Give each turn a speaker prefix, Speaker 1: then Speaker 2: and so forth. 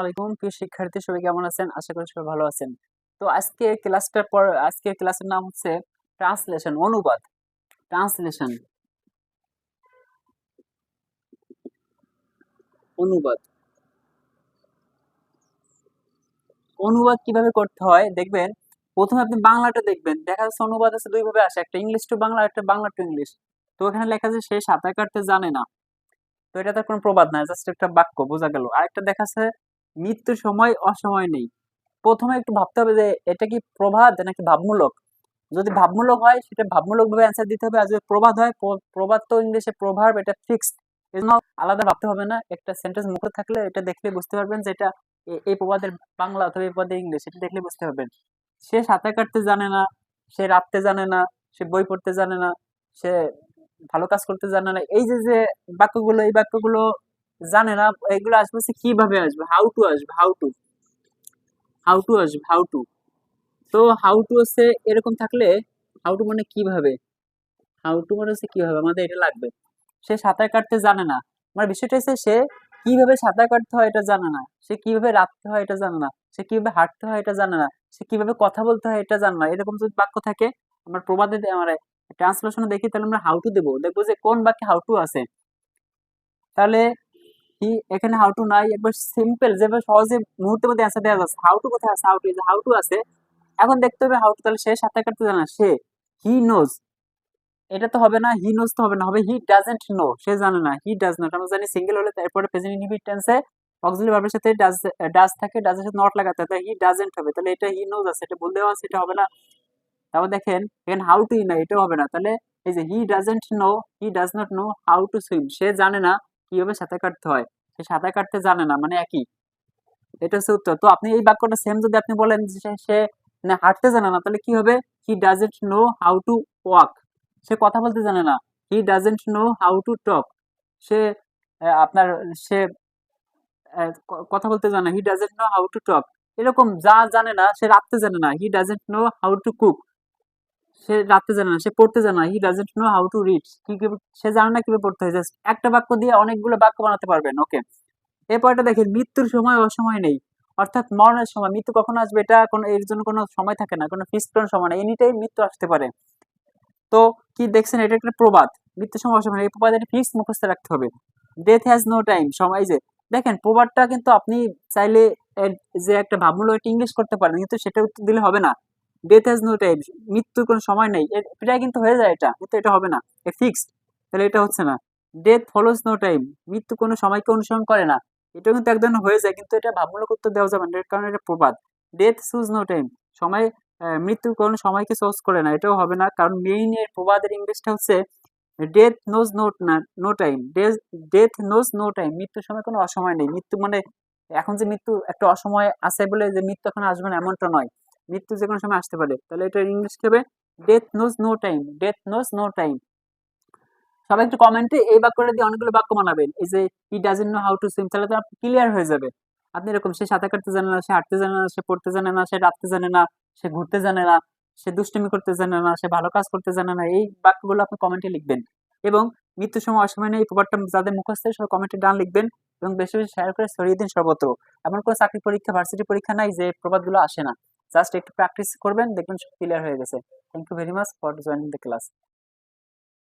Speaker 1: আলাইকুম। প্রিয় শিক্ষার্থী, সবাই কেমন আছেন? আশা করি সবাই ভালো আছেন। তো আজকে ক্লাসটার পর আজকে ক্লাসের নাম হচ্ছে ট্রান্সলেশন, অনুবাদ। ট্রান্সলেশন। অনুবাদ। অনুবাদ কীভাবে করতে হয়? দেখবেন, প্রথমে আপনি বাংলাটা দেখবেন। দেখা যাচ্ছে অনুবাদ আছে দুই ভাবে আসে, একটা ইংলিশ টু বাংলা, একটা বাংলা টু ইংলিশ। তো এখানে লেখা আছে, সে সাঁতার কাটতে জানে না। তো এটা তার কোনো প্রবাদ না, জাস্ট একটা বাক্য, বোঝা গেল। আরেকটা দেখাচ্ছে মৃত্যুর সময়, অসময় নেই। প্রথমে একটু ভাবতে হবে যে, এটা কি প্রবাদ নাকি ভাবমূলক? যদি ভাবমূলক হয়, সেটা ভাবমূলক ভাবে অ্যান্সার দিতে হবে। আর যদি প্রবাদ হয়, প্র- প্রবাদ তো ইংলিশে প্রভাব, এটা ফিক্সড এজন্য আলাদা ভাবতে হবে না। একটা সেন্টেন্স মুখে থাকলে এটা দেখলে বুঝতে পারবেন যে, এটা এই প্রবাদের বাংলা অথবা এই প্রবাদের ইংলিশ এটা দেখলে বুঝতে পারবেন। সে সাঁতার কাটতে জানে না, সে রাখতে জানে না, সে বই পড়তে জানে না, সে ভালো কাজ করতে জানে না। এই যে যে বাক্যগুলো, এই বাক্যগুলো জানে না, এগুলো আসবে হচ্ছে কীভাবে আসবে? হাউ টু আসবে? হাউ টু হাউ টু আসবে? হাউ টু তো হাউ টু হচ্ছে এরকম থাকলে হাউ টু মানে কীভাবে? হাউ টু মানে হচ্ছে কীভাবে? আমাদের এটা লাগবে। সে সাঁতার কাটতে জানে না। আমার বিষয়টা হচ্ছে সে কীভাবে সাঁতার কাটতে হয় এটা জানে না। সে কীভাবে রাখতে হয় এটা জানে না। সে কীভাবে হাঁটতে হয় এটা জানে না। সে কীভাবে কথা বলতে হয় এটা জানে না। এরকম যদি বাক্য থাকে, আমার প্রবাদে আমার ট্রান্সলেশনে দেখি, তাহলে আমরা হাউ টু দেবো। দেখব যে কোন বাক্যে হাউ টু আছে। তাহলে কি এখানে হাউ টু নাই, একবার সিম্পল যেভাবে সহজে মুহূর্তের মধ্যে অ্যান্সার দেওয়া যাচ্ছে। হাউ টু কোথায় আছে? হাউ টু হাউ টু আছে। এখন দেখতে হবে হাউ টু তাহলে সে সাঁতার কাটতে জানে সে হি নোজ এটা তো হবে না হি নোজ তো হবে না। হবে হি ডাজেন্ট নো সে জানে না হি ডাজ নট আমরা জানি সিঙ্গেল হলে তারপরে প্রেজেন্ট ইনডিফিনিট টেন্সে অক্সিলারি ভার্বের সাথে ডাজ ডাজ থাকে ডাজের সাথে নট লাগাতে। তাই হি ডাজেন্ট হবে। তাহলে এটা হি নোজ আছে, এটা বলতে দেওয়া আছে, এটা হবে না। তারপর দেখেন, এখানে হাউ টু না এটাও হবে না। তাহলে এই যে he doesn't know he does not know how to swim সে জানে না কীভাবে সাঁতার কাটতে হয়? সে সাঁতার কাটতে জানে না মানে একই। এটা হচ্ছে উত্তর। তো আপনি এই বাক্যটা সেম যদি আপনি বলেন সে- সে না হাঁটতে জানে না, তাহলে কি হবে? He doesn't know how to walk সে কথা বলতে জানে না। He doesn't know how to talk সে আপনার, সে কথা বলতে জানে he doesn't know how to talk এরকম যা জানে না, সে রাখতে জানে না। He doesn't know how to cook সে রাখতে জানে না, সে পড়তে জানে না he doesn't know how to read কি সে জানে না কীভাবে পড়তে হয় একটা বাক্য দিয়ে অনেকগুলো বাক্য বানাতে পারবেন ওকে এরপরটা দেখেন, মৃত্যুর সময় অসময় নেই, অর্থাৎ মরণের সময়, মৃত্যু কখন আসবে, এটা কোনো, এর জন্য কোনো সময় থাকে না, কোনো ফিক্সড কোনো সময় নেই এনি টাইম মৃত্যু আসতে পারে। তো কি দেখছেন, এটা একটা প্রবাদ, মৃত্যুর সময় অসময় এই প্রবাদ ফিক্স মুখস্থ রাখতে হবে ডেথ হ্যাজ নো টাইম সময় যে, দেখেন, প্রবাদটা কিন্তু আপনি চাইলে যে একটা ভাবমূলক ইংলিশ করতে পারেন, কিন্তু সেটা উত্তর দিলে হবে না। ডেথ হ্যাজ নো টাইম মৃত্যুর কোনো সময় নেই। প্রায় কিন্তু হয়ে যায় এটা। কিন্তু এটা হবে না। এ ফিক্সড তাহলে এটা হচ্ছে না। ডেথ ফলোজ নো টাইম মৃত্যু কোনো সময়কে অনুসরণ করে না। এটা কিন্তু এক ধরনের হয়ে যায়। কিন্তু এটা ভাবমূলক উত্তর দেওয়া যাবে না। এর কারণে এটা প্রবাদ। ডেথ সুজ নো টাইম সময় মৃত্যু কোনো সময়কে সোজ করে না। এটাও হবে না। কারণ মেইন এর প্রবাদের ইংলিশটা হচ্ছে death knows no no time death knows no time মৃত্যুর সময় কোনো অসময় নেই। মৃত্যু মানে এখন যে মৃত্যু একটা অসময় আছে বলে যে মৃত্যু এখন আসবে না, এমনটা নয়। মৃত্যু যে কোনো সময় আসতে পারে। তাহলে এটা ইংলিশ কি হবে? Death knows no time death knows no time সবাই একটু কমেন্টে এই বাক্যটা দিয়ে অনেকগুলো বাক্য বানাবেন। এই যে he doesn't know how to swim তাহলে তো ক্লিয়ার হয়ে যাবে। আপনি এরকম, সে সাঁতার কাটতে জানে না, সে হাঁটতে জানে না, সে পড়তে জানে না, সে রাখতে জানে না, সে ঘুরতে জানে না, সে দুষ্টুমি করতে জানে না, সে ভালো কাজ করতে জানে না, এই বাক্যগুলো আপনি কমেন্টে লিখবেন। এবং মৃত্যুর সময় অসময় নেই প্রবাদটা যাদের মুখস্থ, সব কমেন্টে ডান লিখবেন এবং বেশি বেশি শেয়ার করে ছড়িয়ে দিন সর্বত্র। এমন কোনো চাকরি পরীক্ষা ভার্সিটি পরীক্ষা নাই যে প্রবাদগুলো আসে না। জাস্ট একটু প্র্যাকটিস করবেন, দেখবেন সব ক্লিয়ার হয়ে গেছে। Thank you very much for joining the class